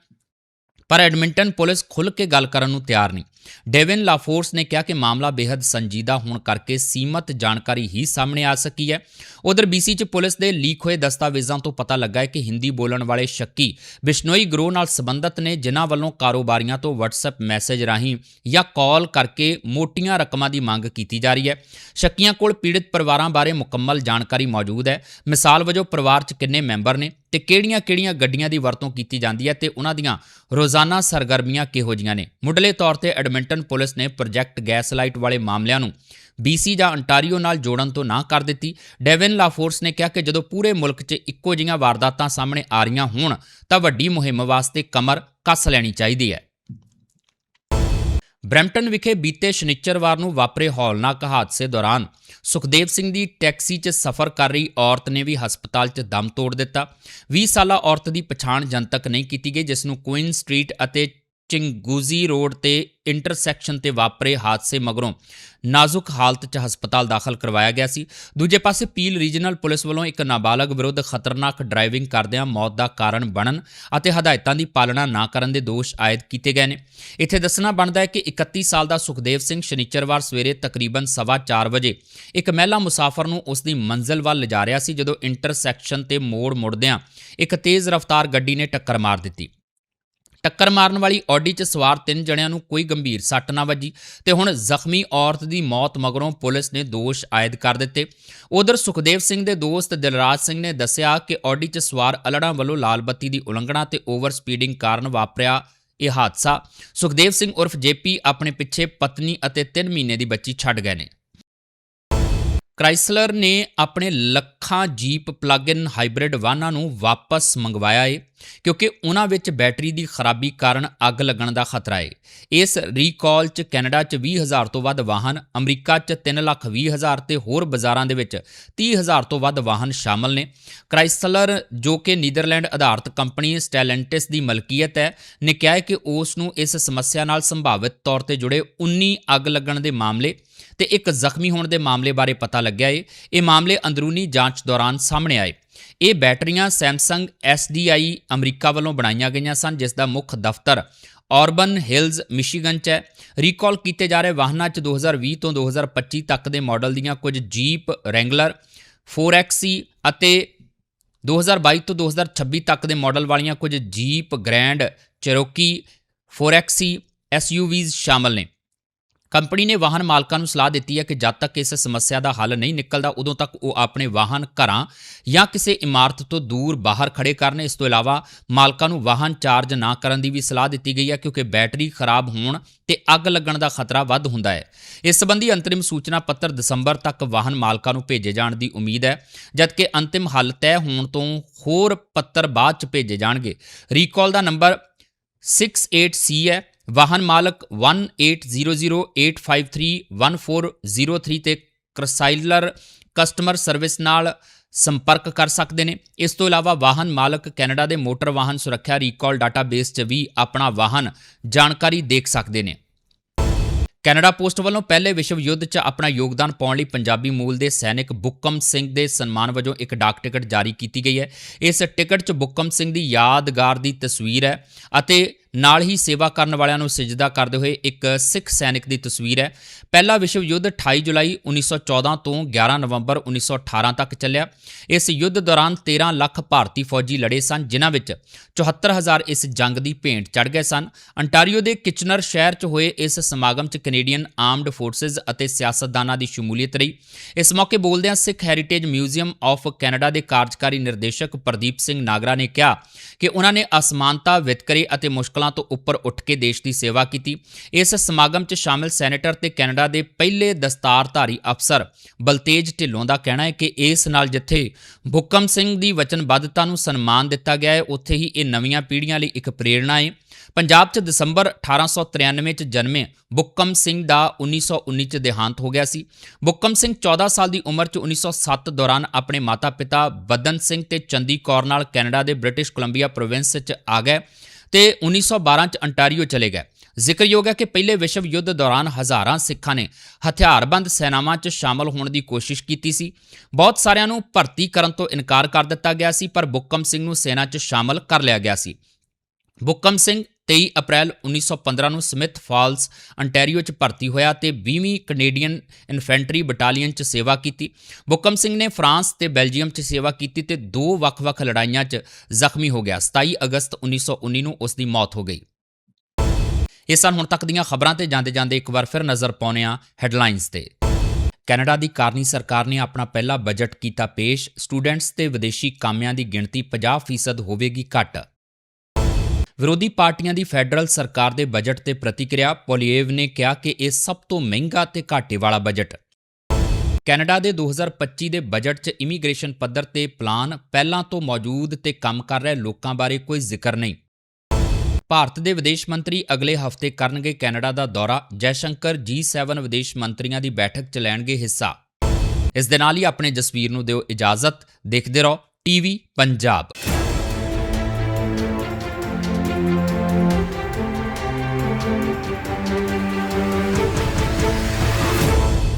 ਪਰ ਐਡਮਿੰਟਨ ਪੁਲਿਸ ਖੁੱਲ੍ਹ ਕੇ ਗੱਲ ਕਰਨ ਨੂੰ ਤਿਆਰ ਨਹੀਂ। ਡੇਵਿਨ ਲਾਫੋਰਸ ਨੇ ਕਿਹਾ ਕਿ ਮਾਮਲਾ ਬੇहद ਸੰਜੀਦਾ ਹੋਣ ਕਰਕੇ ਸੀਮਤ ਜਾਣਕਾਰੀ ਹੀ ਸਾਹਮਣੇ ਆ ਸਕੀ ਹੈ। ਉਧਰ BC ਚ ਪੁਲਿਸ ਦੇ ਲੀਕ ਹੋਏ ਦਸਤਾਵੇਜ਼ਾਂ ਤੋਂ ਪਤਾ ਲੱਗਾ ਹੈ ਕਿ ਹਿੰਦੀ ਬੋਲਣ ਵਾਲੇ ਸ਼ੱਕੀ ਬਿਸ਼ਨੋਈ ਗਰੋਹ ਨਾਲ ਸੰਬੰਧਿਤ ਨੇ, ਜਿਨ੍ਹਾਂ ਵੱਲੋਂ ਕਾਰੋਬਾਰੀਆਂ ਤੋਂ WhatsApp ਮੈਸੇਜ ਰਾਹੀਂ ਜਾਂ ਕਾਲ ਕਰਕੇ ਮੋਟੀਆਂ ਰਕਮਾਂ ਦੀ ਮੰਗ ਕੀਤੀ ਜਾ ਰਹੀ ਹੈ। ਸ਼ੱਕੀਆਂ ਕੋਲ ਪੀੜਤ ਪਰਿਵਾਰਾਂ ਬਾਰੇ ਮੁਕੰਮਲ ਜਾਣਕਾਰੀ ਮੌਜੂਦ ਹੈ। ਮਿਸਾਲ ਵਜੋਂ ਪਰਿਵਾਰ 'ਚ ਕਿੰਨੇ ਮੈਂਬਰ ਨੇ? ਤੇ ਕਿਹੜੀਆਂ-ਕਿਹੜੀਆਂ ਗੱਡੀਆਂ ਦੀ ਵਰਤੋਂ ਕੀਤੀ ਜਾਂਦੀ ਹੈ ਤੇ ਉਹਨਾਂ ਦੀਆਂ ਰੋਜ਼ਾਨਾ ਸਰਗਰਮੀਆਂ ਕਿਹੋ ਜੀਆਂ ਨੇ? ਮੁੱਢਲੇ ਤੌਰ ਤੇ ਐਡਮਿੰਟਨ ਪੁਲਿਸ ਨੇ ਪ੍ਰੋਜੈਕਟ ਗੈਸ ਲਾਈਟ ਵਾਲੇ ਮਾਮਲਿਆਂ ਨੂੰ BC ਜਾਂ ਅੰਟਾਰੀਓ ਨਾਲ ਜੋੜਨ ਤੋਂ ਨਾ ਕਰ ਦਿੱਤੀ। ਡੇਵਿਨ ਲਾਫੋਰਸ ਨੇ ਕਿਹਾ ਕਿ ਜਦੋਂ ਪੂਰੇ ਮੁਲਕ 'ਚ ਇੱਕੋ ਜਿਹੀਆਂ ਵਾਰਦਾਤਾਂ ਸਾਹਮਣੇ ਆ ਰਹੀਆਂ ਹੋਣ, ਤਾਂ ਵੱਡੀ ਮੁਹਿੰਮ ਵਾਸਤੇ ਕਮਰ ਕੱਸ ਲੈਣੀ ਚਾਹੀਦੀ ਹੈ। ਬ੍ਰੈਂਪਟਨ ਵਿਖੇ ਬੀਤੇ ਸ਼ਨੀਚਰਵਾਰ ਨੂੰ ਵਾਪਰੇ ਹੌਲਨਾਕ ਹਾਦਸੇ ਦੌਰਾਨ ਸੁਖਦੇਵ ਸਿੰਘ ਦੀ ਟੈਕਸੀ 'ਚ ਸਫ਼ਰ ਕਰ ਰਹੀ ਔਰਤ ਨੇ ਵੀ ਹਸਪਤਾਲ 'ਚ ਦਮ ਤੋੜ ਦਿੱਤਾ। 20 ਸਾਲਾ ਔਰਤ ਦੀ ਪਛਾਣ ਜਨਤਕ ਨਹੀਂ ਕੀਤੀ ਗਈ, ਜਿਸ ਨੂੰ ਕੁਇਨ ਸਟਰੀਟ ਅਤੇ ਚਿੰਗੂਜ਼ੀ ਰੋਡ ਤੇ ਇੰਟਰਸੈਕਸ਼ਨ ਤੇ ਵਾਪਰੇ ਹਾਦਸੇ ਮਗਰੋਂ ਨਾਜ਼ੁਕ ਹਾਲਤ 'ਚ ਹਸਪਤਾਲ ਦਾਖਲ ਕਰਵਾਇਆ ਗਿਆ ਸੀ। ਦੂਜੇ ਪਾਸੇ ਪੀਲ ਰੀਜਨਲ ਪੁਲਿਸ ਵੱਲੋਂ ਇੱਕ ਨਾਬਾਲਗ ਵਿਰੁੱਧ ਖਤਰਨਾਕ ਡਰਾਈਵਿੰਗ ਕਰਦਿਆਂ ਮੌਤ ਦਾ ਕਾਰਨ ਬਣਨ ਅਤੇ ਹਦਾਇਤਾਂ ਦੀ ਪਾਲਣਾ ਨਾ ਕਰਨ ਦੇ ਦੋਸ਼ ਆਇਦ ਕੀਤੇ ਗਏ ਨੇ। ਇੱਥੇ ਦੱਸਣਾ ਬਣਦਾ ਹੈ ਕਿ 31 ਸਾਲ ਦਾ ਸੁਖਦੇਵ ਸਿੰਘ ਸ਼ਨੀਚਰਵਾਰ ਸਵੇਰੇ ਤਕਰੀਬਨ 4:30 ਵਜੇ ਇੱਕ ਮਹਿਲਾ ਮੁਸਾਫਰ ਨੂੰ ਉਸ ਦੀ ਮੰਜ਼ਿਲ ਵੱਲ ਲਿਜਾ ਰਿਹਾ ਸੀ, ਜਦੋਂ ਇੰਟਰਸੈਕਸ਼ਨ ਤੇ ਮੋੜ ਮੁੜਦਿਆਂ ਇੱਕ ਤੇਜ਼ ਰਫ਼ਤਾਰ ਗੱਡੀ ਨੇ ਟੱਕਰ ਮਾਰ ਦਿੱਤੀ। ਟੱਕਰ ਮਾਰਨ ਵਾਲੀ ਆਡੀ 'ਚ ਸਵਾਰ ਤਿੰਨ ਜਣਿਆਂ ਨੂੰ ਕੋਈ ਗੰਭੀਰ ਸੱਟ ਨਾ ਵੱਜੀ ਤੇ ਹੁਣ ਜ਼ਖਮੀ ਔਰਤ ਦੀ ਮੌਤ ਮਗਰੋਂ ਪੁਲਿਸ ਨੇ ਦੋਸ਼ ਆਇਦ ਕਰ ਦਿੱਤੇ। ਉਧਰ ਸੁਖਦੇਵ ਸਿੰਘ ਦੇ ਦੋਸਤ ਦਿਲਰਾਜ ਸਿੰਘ ਨੇ ਦੱਸਿਆ ਕਿ ਆਡੀ 'ਚ ਸਵਾਰ ਅਲੜਾਂ ਵੱਲੋਂ ਲਾਲ ਬੱਤੀ ਦੀ ਉਲੰਘਣਾ ਤੇ ਓਵਰ ਸਪੀਡਿੰਗ ਕਾਰਨ ਵਾਪਰਿਆ ਇਹ ਹਾਦਸਾ। ਸੁਖਦੇਵ ਸਿੰਘ ਉਰਫ ਜੇਪੀ ਆਪਣੇ ਪਿੱਛੇ ਪਤਨੀ ਅਤੇ 3 ਮਹੀਨੇ ਦੀ ਬੱਚੀ ਛੱਡ ਗਏ ਨੇ। ਕ੍ਰਾਈਸਲਰ ਨੇ ਆਪਣੇ ਲੱਖਾਂ ਜੀਪ ਪਲੱਗ-ਇਨ ਹਾਈਬ੍ਰਿਡ ਵਾਹਨਾਂ ਨੂੰ ਵਾਪਸ ਮੰਗਵਾਇਆ ਏ। ਕਿਉਂਕਿ ਉਹਨਾਂ ਵਿੱਚ ਬੈਟਰੀ ਦੀ ਖਰਾਬੀ ਕਾਰਨ ਅੱਗ ਲੱਗਣ ਦਾ ਖਤਰਾ ਹੈ ਇਸ ਰੀਕਾਲ 'ਚ ਕੈਨੇਡਾ 'ਚ 20000 ਤੋਂ ਵੱਧ ਵਾਹਨ, ਅਮਰੀਕਾ 'ਚ 320000 ਤੇ ਹੋਰ ਬਾਜ਼ਾਰਾਂ ਦੇ ਵਿੱਚ 30000 ਤੋਂ ਵੱਧ ਵਾਹਨ ਸ਼ਾਮਲ ਨੇ। ਕ੍ਰਾਈਸਲਰ ਜੋ ਕਿ ਨੀਦਰਲੈਂਡ ਆਧਾਰਿਤ ਕੰਪਨੀ ਸਟੈਲੈਂਟਿਸ ਦੀ ਮਲਕੀਅਤ ਹੈ, ਨੇ ਕਿਹਾ ਹੈ ਕਿ ਉਸ ਨੂੰ ਇਸ ਸਮੱਸਿਆ ਨਾਲ ਸੰਭਾਵਿਤ ਤੌਰ ਤੇ ਜੁੜੇ 19 ਅੱਗ ਲੱਗਣ ਦੇ ਮਾਮਲੇ ਤੇ ਇੱਕ ਜ਼ਖਮੀ ਹੋਣ ਦੇ ਮਾਮਲੇ ਬਾਰੇ ਪਤਾ ਲੱਗਿਆ ਹੈ ਇਹ ਮਾਮਲੇ ਅੰਦਰੂਨੀ ਜਾਂਚ ਦੌਰਾਨ ਸਾਹਮਣੇ ਆਏ। ਇਹ ਬੈਟਰੀਆਂ ਸੈਮਸੰਗ SDI ਅਮਰੀਕਾ ਵੱਲੋਂ ਬਣਾਈਆਂ ਗਈਆਂ ਸਨ, ਜਿਸ ਦਾ ਮੁੱਖ ਦਫ਼ਤਰ ਔਰਬਨ ਹਿਲਜ਼, ਮਿਸ਼ੀਗਨ 'ਚ ਹੈ। ਰੀਕਾਲ ਕੀਤੇ ਜਾ ਰਹੇ ਵਾਹਨਾਂ 'ਚ 2020 ਤੋਂ 2025 ਤੱਕ ਦੇ ਮਾਡਲ ਦੀਆਂ ਕੁਝ ਜੀਪ ਰੈਂਗਲਰ 4XE ਅਤੇ 2022 ਤੋਂ 2026 ਤੱਕ ਦੇ ਮਾਡਲ ਵਾਲੀਆਂ ਕੁਝ jeep grand Cherokee 4XE SUVs ਸ਼ਾਮਲ ਨੇ। ਕੰਪਨੀ ਨੇ ਵਾਹਨ ਮਾਲਕਾਂ ਨੂੰ ਸਲਾਹ ਦਿੱਤੀ ਹੈ ਕਿ ਜਦ ਤੱਕ ਇਸ ਸਮੱਸਿਆ ਦਾ ਹੱਲ ਨਹੀਂ ਨਿਕਲਦਾ, ਉਦੋਂ ਤੱਕ ਉਹ ਆਪਣੇ ਵਾਹਨ ਘਰਾਂ ਜਾਂ ਕਿਸੇ ਇਮਾਰਤ ਤੋਂ ਦੂਰ ਬਾਹਰ ਖੜੇ ਕਰਨ। ਇਸ ਤੋਂ ਇਲਾਵਾ ਮਾਲਕਾਂ ਨੂੰ ਵਾਹਨ ਚਾਰਜ ਨਾ ਕਰਨ ਦੀ ਵੀ ਸਲਾਹ ਦਿੱਤੀ ਗਈ ਹੈ, ਕਿਉਂਕਿ ਬੈਟਰੀ ਖਰਾਬ ਹੋਣ ਤੇ ਅੱਗ ਲੱਗਣ ਦਾ ਖਤਰਾ ਵੱਧ ਹੁੰਦਾ ਹੈ। ਇਸ ਸੰਬੰਧੀ ਅੰਤਰਿਮ ਸੂਚਨਾ ਪੱਤਰ ਦਸੰਬਰ ਤੱਕ ਵਾਹਨ ਮਾਲਕਾਂ ਨੂੰ ਭੇਜੇ ਜਾਣ ਦੀ ਉਮੀਦ ਹੈ, ਜਦਕਿ ਅੰਤਿਮ ਹੱਲ ਤੈਅ ਹੋਣ ਤੋਂ ਹੋਰ ਪੱਤਰ ਬਾਅਦ ਚ ਭੇਜੇ ਜਾਣਗੇ। ਰੀਕਾਲ ਦਾ ਨੰਬਰ 68C ਹੈ। ਵਾਹਨ ਮਾਲਕ 1800853143 ਤੇ ਕ੍ਰਸਾਈਲਰ ਕਸਟਮਰ ਸਰਵਿਸ ਨਾਲ ਸੰਪਰਕ ਕਰ ਸਕਦੇ ਨੇ। ਇਸ ਤੋਂ ਇਲਾਵਾ ਵਾਹਨ ਮਾਲਕ ਕੈਨੇਡਾ ਦੇ ਮੋਟਰ ਵਾਹਨ ਸੁਰੱਖਿਆ ਰੀਕਾਲ ਡਾਟਾਬੇਸ 'ਚ ਵੀ ਆਪਣਾ ਵਾਹਨ ਜਾਣਕਾਰੀ ਦੇਖ ਸਕਦੇ ਨੇ। ਕੈਨੇਡਾ ਪੋਸਟ ਵੱਲੋਂ ਪਹਿਲੇ ਵਿਸ਼ਵ ਯੁੱਧ 'ਚ ਆਪਣਾ ਯੋਗਦਾਨ ਪਾਉਣ ਲਈ ਪੰਜਾਬੀ ਮੂਲ ਦੇ ਸੈਨਿਕ ਬੁੱਕਮ ਸਿੰਘ ਦੇ ਸਨਮਾਨ ਵਜੋਂ ਇੱਕ ਡਾਕ ਟਿਕਟ ਜਾਰੀ ਕੀਤੀ ਗਈ ਹੈ। ਇਸ ਟਿਕਟ 'ਚ ਬੁੱਕਮ ਸਿੰਘ ਦੀ ਯਾਦਗਾਰ ਦੀ ਤਸਵੀਰ ਹੈ ਅਤੇ ਨਾਲ ਹੀ ਸੇਵਾ ਕਰਨ ਵਾਲਿਆਂ ਨੂੰ ਸਜਦਾ ਕਰਦੇ ਹੋਏ ਇੱਕ ਸਿੱਖ ਸੈਨਿਕ ਦੀ ਤਸਵੀਰ ਹੈ। ਪਹਿਲਾ ਵਿਸ਼ਵ ਯੁੱਧ 28 ਜੁਲਾਈ 1914 ਤੋਂ 11 ਨਵੰਬਰ 1918 ਤੱਕ ਚੱਲਿਆ। ਇਸ ਯੁੱਧ ਦੌਰਾਨ 13 ਲੱਖ ਭਾਰਤੀ ਫੌਜੀ ਲੜੇ ਸਨ, ਜਿਨ੍ਹਾਂ ਵਿੱਚ 74000 ਇਸ ਜੰਗ ਦੀ ਭੇਂਟ ਚੜ ਗਏ ਸਨ। ਅੰਟਾਰੀਓ ਦੇ ਕਿਚਨਰ ਸ਼ਹਿਰ 'ਚ ਹੋਏ ਇਸ ਸਮਾਗਮ 'ਚ ਕੈਨੇਡੀਅਨ ਆਰਮਡ ਫੋਰਸਸ ਅਤੇ ਸਿਆਸਤਦਾਨਾਂ ਦੀ ਸ਼ਮੂਲੀਅਤ ਰਹੀ। ਇਸ ਮੌਕੇ ਬੋਲਦਿਆਂ Sikh heritage museum of Canada ਦੇ ਕਾਰਜਕਾਰੀ ਨਿਰਦੇਸ਼ਕ ਪ੍ਰਦੀਪ ਸਿੰਘ ਨਾਗਰਾ ਨੇ ਕਿਹਾ ਕਿ ਉਹਨਾਂ ਨੇ ਅਸਮਾਨਤਾ ਵਿਤਕਰੇ ਅਤੇ ਮੁਸ਼ਕਲਾਂ ਤੋਂ ਉੱਪਰ ਉੱਠ ਕੇ ਦੇਸ਼ ਦੀ ਸੇਵਾ ਕੀਤੀ। ਇਸ ਸਮਾਗਮ 'ਚ ਸ਼ਾਮਿਲ ਸੈਨੇਟਰ ਤੇ ਕੈਨੇਡਾ ਦੇ ਪਹਿਲੇ ਦਸਤਾਰਧਾਰੀ ਅਫਸਰ ਬਲਤੇਜ ਢਿੱਲੋਂ ਦਾ ਕਹਿਣਾ ਹੈ ਕਿ ਇਸ ਨਾਲ ਜਿੱਥੇ ਭੁੱਕਮ ਸਿੰਘ ਦੀ ਵਚਨਬੱਧਤਾ ਨੂੰ ਸਨਮਾਨ ਦਿੱਤਾ ਗਿਆ ਹੈ, ਉੱਥੇ ਹੀ ਇਹ ਨਵੀਆਂ ਪੀੜ੍ਹੀਆਂ ਲਈ ਇੱਕ ਪ੍ਰੇਰਣਾ ਹੈ। ਪੰਜਾਬ 'ਚ ਦਸੰਬਰ 1893 'ਚ ਜਨਮੇ ਬੁੱਕਮ ਸਿੰਘ ਦਾ 1919 'ਚ ਦੇਹਾਂਤ ਹੋ ਗਿਆ ਸੀ। ਬੁੱਕਮ ਸਿੰਘ 14 ਸਾਲ ਦੀ ਉਮਰ 'ਚ 1907 ਦੌਰਾਨ ਆਪਣੇ ਮਾਤਾ-ਪਿਤਾ ਬਦਨ ਸਿੰਘ ਤੇ ਚੰਦੀ ਕੌਰ ਨਾਲ ਕੈਨੇਡਾ ਦੇ ਬ੍ਰਿਟਿਸ਼ ਕੋਲੰਬੀਆ ਪ੍ਰੋਵਿੰਸ 'ਚ ਆ ਗਏ। ਤੇ 1912 'ਚ ਅੰਟਾਰੀਓ ਚਲੇ ਗਏ। ਜ਼ਿਕਰਯੋਗ ਹੈ ਕਿ ਪਹਿਲੇ ਵਿਸ਼ਵ ਯੁੱਧ ਦੌਰਾਨ ਹਜ਼ਾਰਾਂ ਸਿੱਖਾਂ ਨੇ ਹਥਿਆਰਬੰਦ ਸੈਨਾਵਾਂ 'ਚ ਸ਼ਾਮਲ ਹੋਣ ਦੀ ਕੋਸ਼ਿਸ਼ ਕੀਤੀ ਸੀ। ਬਹੁਤ ਸਾਰਿਆਂ ਨੂੰ ਭਰਤੀ ਕਰਨ ਤੋਂ ਇਨਕਾਰ ਕਰ ਦਿੱਤਾ ਗਿਆ ਸੀ, ਪਰ ਬੁੱਕਮ ਸਿੰਘ ਨੂੰ ਸੈਨਾ 'ਚ ਸ਼ਾਮਲ ਕਰ ਲਿਆ ਗਿਆ ਸੀ। ਬੁੱਕਮ ਸਿੰਘ 23 ਅਪ੍ਰੈਲ 1915 ਨੂੰ ਸਮਿਥ ਫਾਲਸ ਅੰਟੈਰੀਓ 'ਚ ਭਰਤੀ ਹੋਇਆ ਤੇ 20ਵੀਂ ਕੈਨੇਡੀਅਨ ਇਨਫੈਂਟਰੀ ਬਟਾਲੀਅਨ 'ਚ ਸੇਵਾ ਕੀਤੀ। ਬੁੱਕਮ ਸਿੰਘ ਨੇ ਫਰਾਂਸ ਤੇ ਬੈਲਜੀਅਮ 'ਚ ਸੇਵਾ ਕੀਤੀ ਤੇ ਦੋ ਵੱਖ-ਵੱਖ ਲੜਾਈਆਂ 'ਚ ਜ਼ਖਮੀ ਹੋ ਗਿਆ। 27 ਅਗਸਤ 1919 ਨੂੰ ਉਸ ਦੀ ਮੌਤ ਹੋ ਗਈ। ਇਹ ਸਨ ਹੁਣ ਤੱਕ ਦੀਆਂ ਖਬਰਾਂ ਤੇ ਜਾਂਦੇ ਜਾਂਦੇ ਇੱਕ ਵਾਰ ਫਿਰ ਨਜ਼ਰ ਪਾਉਂਦੇ ਹਾਂ ਹੈਡਲਾਈਨਸ ਤੇ। ਕੈਨੇਡਾ ਦੀ ਕਾਰਨੀ ਸਰਕਾਰ ਨੇ ਆਪਣਾ ਪਹਿਲਾ ਬਜਟ ਕੀਤਾ ਪੇਸ਼। ਸਟੂਡੈਂਟਸ ਤੇ ਵਿਦੇਸ਼ੀ ਕਾਮਿਆਂ ਦੀ ਗਿਣਤੀ 50% ਹੋਵੇਗੀ ਘੱਟ। ਵਿਰੋਧੀ ਪਾਰਟੀਆਂ ਦੀ ਫੈਡਰਲ ਸਰਕਾਰ ਦੇ ਬਜਟ ਤੇ ਪ੍ਰਤੀਕਿਰਿਆ, ਪੋਲੀਏਵ ਨੇ ਕਿਹਾ ਕਿ ਇਹ ਸਭ ਤੋਂ ਮਹਿੰਗਾ ਤੇ ਘਾਟੇ ਵਾਲਾ ਬਜਟ। ਕੈਨੇਡਾ ਦੇ 2025 ਦੇ ਬਜਟ 'ਚ ਇਮੀਗ੍ਰੇਸ਼ਨ ਪੱਧਰ ਤੇ ਪਲਾਨ ਪਹਿਲਾਂ ਤੋਂ ਮੌਜੂਦ ਤੇ ਕੰਮ ਕਰ ਰਹੇ ਲੋਕਾਂ ਬਾਰੇ ਕੋਈ ਜ਼ਿਕਰ ਨਹੀਂ। ਭਾਰਤ ਦੇ ਵਿਦੇਸ਼ ਮੰਤਰੀ ਅਗਲੇ ਹਫ਼ਤੇ ਕਰਨਗੇ ਕੈਨੇਡਾ ਦਾ ਦੌਰਾ। ਜੈਸ਼ੰਕਰ G7 ਵਿਦੇਸ਼ ਮੰਤਰੀਆਂ ਦੀ ਬੈਠਕ 'ਚ ਲੈਣਗੇ ਹਿੱਸਾ। ਇਸ ਦੇ ਨਾਲ ਹੀ ਆਪਣੇ ਜਸਵੀਰ ਨੂੰ ਦਿਓ ਇਜਾਜ਼ਤ। ਦੇਖਦੇ ਰਹੋ, ਟੀਵੀ ਪੰਜਾਬ।